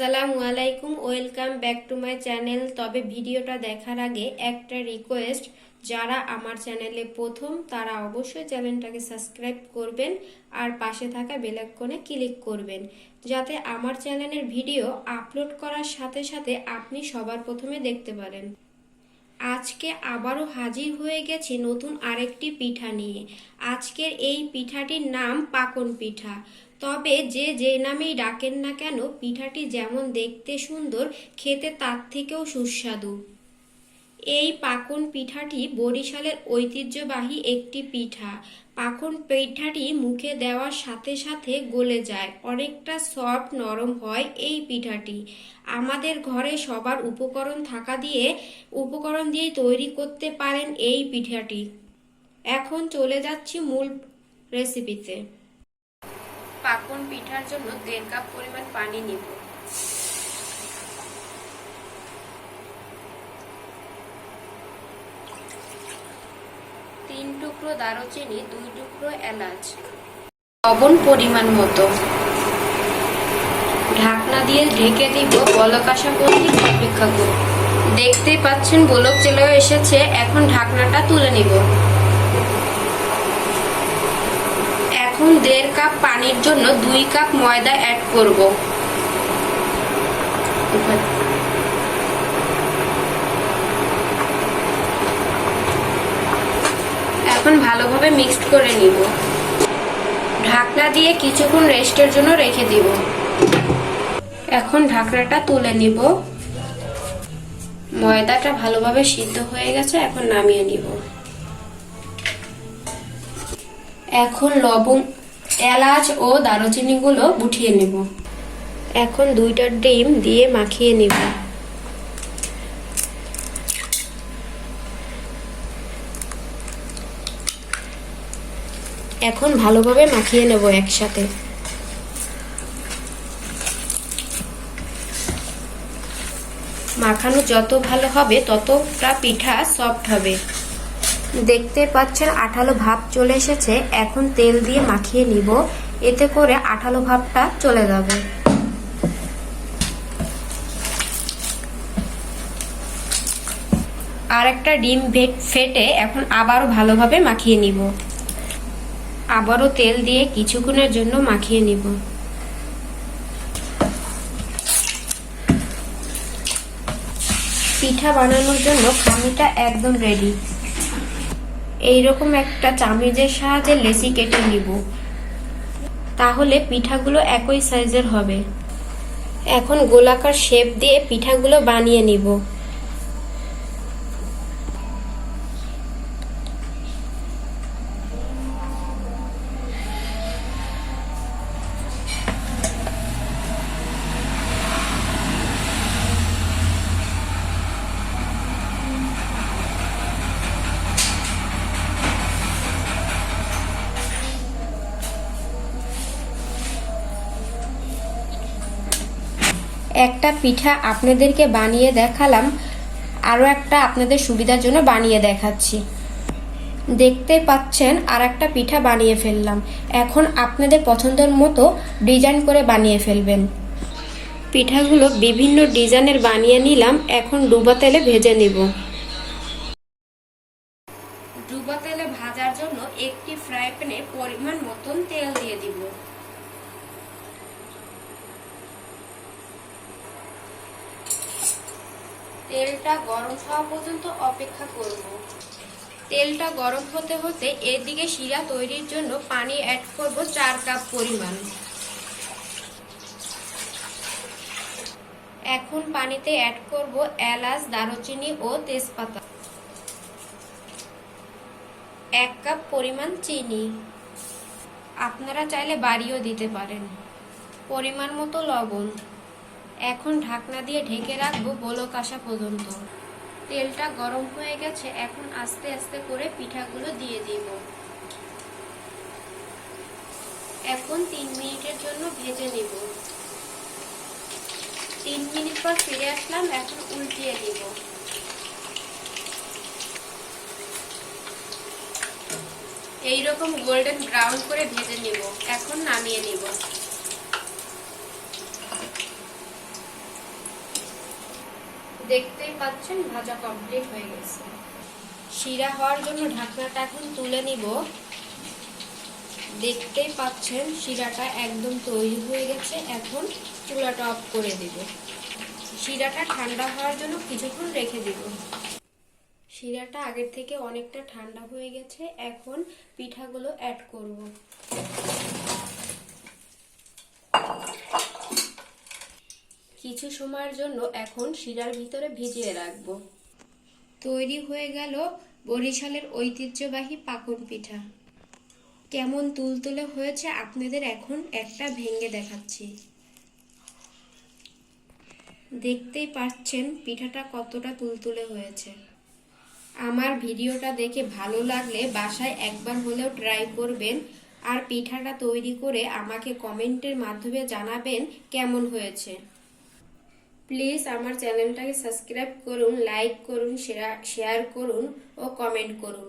আসসালামু আলাইকুম, welcome back to my channel. তবে ভিডিওটা দেখার আগে একটা রিকোয়েস্ট যারা আমার চ্যানেলে প্রথম, তারা অবশ্যই চ্যানেলটাকে সাবস্ক্রাইব করবেন আর পাশে থাকা বেলাকনে ক্লিক করবেন, যাতে আমার চ্যানেলের ভিডিও আপলোড করার সাথে সাথে আপনি সবার প্রথমে দেখতে পারেন। আজকে আবারও হাজির হয়ে গেছি নতুন আরেকটি পিঠা নিয়ে। আজকের এই পিঠাটির নাম পাকন পিঠা। তবে যে যে নামেই ডাকেন না কেন, পিঠাটি যেমন দেখতে সুন্দর, খেতে তার থেকেও সুস্বাদু। এই পাকন পিঠাটি বরিশালের ঐতিহ্যবাহী একটি পিঠা। পাকন পিঠাটি মুখে দেওয়ার সাথে সাথে গলে যায়। অনেকটা সফট নরম হয় এই পিঠাটি। আমাদের ঘরে সবার উপকরণ থাকা দিয়ে, উপকরণ দিয়ে তৈরি করতে পারেন এই পিঠাটি। এখন চলে যাচ্ছি মূল রেসিপিতে পাকন পিঠার জন্য দেড় কাপ পরিমাণ পানি নিব। তিন টুকরো দারুচিনি, দুই টুকরো এলাচ। লবণ পরিমাণ মতো। ঢাকনা দিয়ে ঢেকে দিব বলক আসা পর্যন্ত অপেক্ষা করব দেখতেই পাচ্ছেন বলক চলে এসেছে, এখন ঢাকনাটা তুলে নিব। এখন দেড় কাপ পানির জন্য দুই কাপ ময়দা অ্যাড করব এখন ভালোভাবে মিক্সড করে নিব। ঢাকনা দিয়ে কিছুক্ষণ রেস্টের জন্য রেখে দিব। এখন ঢাকনাটা তুলে নিব। ময়দাটা ভালোভাবে সিদ্ধ হয়ে গেছে, এখন নামিয়ে নিব। এখন লবণ, এলাচ ও দারুচিনি গুলো উঠিয়ে নেব। এখন দুইটা ডিম দিয়ে মাখিয়ে নিব। এখন ভালোভাবে মাখিয়ে নেব একসাথে। মাখানো যত ভালো হবে, ততটা পিঠা সফট হবে। দেখতে পাচ্ছেন, আঠালো ভাব চলে এসেছে। এখন তেল দিয়ে মাখিয়ে নিব। এতে করে আঠালো ভাবটা চলে যাবে। আর একটা ডিম ফেটে এখন আবারও ভালোভাবে মাখিয়ে নিব। আবারও তেল দিয়ে কিছুক্ষণের জন্য মাখিয়ে নিব। পিঠা বানানোর জন্য খামিটা একদম রেডি এইরকম একটা চামিজের সাহায্যে লেসি কেটে নিব। তাহলে পিঠাগুলো একই সাইজের হবে। এখন গোলাকার শেপ দিয়ে পিঠাগুলো বানিয়ে নিব। একটা পিঠা আপনাদেরকে বানিয়ে দেখালাম আরও একটা আপনাদের সুবিধার জন্য বানিয়ে দেখাচ্ছি। দেখতে পাচ্ছেন আর একটা পিঠা বানিয়ে ফেললাম। এখন আপনাদের পছন্দের মতো ডিজাইন করে বানিয়ে ফেলবেন। পিঠাগুলো বিভিন্ন ডিজাইনের বানিয়ে নিলাম, এখন ডুবা তেলে ভেজে নিব। ডুবা তেলে ভাজার জন্য একটি ফ্রাই প্যানে পরিমাণ মতন তেল দিয়ে দিব। তেলটা গরম হওয়া পর্যন্ত অপেক্ষা করব। তেলটা গরম হতে হতে এদিকে শিরা তৈরির জন্য পানি অ্যাড করব চার কাপ পরিমাণ। এখন পানিতে অ্যাড করব এলাচ, দারুচিনি ও তেজপাতা। এক কাপ পরিমাণ চিনি। আপনারা চাইলে বাড়িও দিতে পারেন। পরিমাণ মতো লবণ। এখন ঢাকনা দিয়ে ঢেকে রাখব বলক আসা পর্যন্ত। তেলটা গরম হয়ে গেছে, এখন আস্তে আস্তে করে পিঠাগুলো দিয়ে দিব। এখন তিন মিনিটের জন্য ভেজে নিব। তিন মিনিট পর ফিরে আসলাম, এখন উল্টিয়ে দিব। এইরকম গোল্ডেন ব্রাউন করে ভেজে নিব, এখন নামিয়ে নিব। দেখতেই পাচ্ছেন, ভাজা কমপ্লিট হয়ে গেছে। শিরা হওয়ার জন্য ঢাকনাটা এখন তুলে নিব। দেখতেই পাচ্ছেন, শিরাটা একদম তৈরি হয়ে গেছে। এখন চুলাটা অফ করে দিব। শিরাটা ঠান্ডা হওয়ার জন্য কিছুক্ষণ রেখে দিব। শিরাটা আগের থেকে অনেকটা ঠান্ডা হয়ে গেছে। এখন পিঠাগুলো অ্যাড করব। কিছু সময়ের জন্য এখন শিরার ভিতরে ভিজিয়ে রাখব। তৈরি হয়ে গেল বরিশালের ঐতিহ্যবাহী পাকন পিঠা। কেমন তুলতুলে হয়েছে আপনাদের এখন একটা ভেঙে দেখাচ্ছি। দেখতেই পাচ্ছেন পিঠাটা কতটা তুলতুলে হয়েছে। আমার ভিডিওটা দেখে ভালো লাগলে বাসায় একবার হলেও ট্রাই করবেন আর পিঠাটা তৈরি করে আমাকে কমেন্টের মাধ্যমে জানাবেন কেমন হয়েছে। প্লিজ আমার চ্যানেলটাকে সাবস্ক্রাইব করুন লাইক করুন শেয়ার করুন ও কমেন্ট করুন।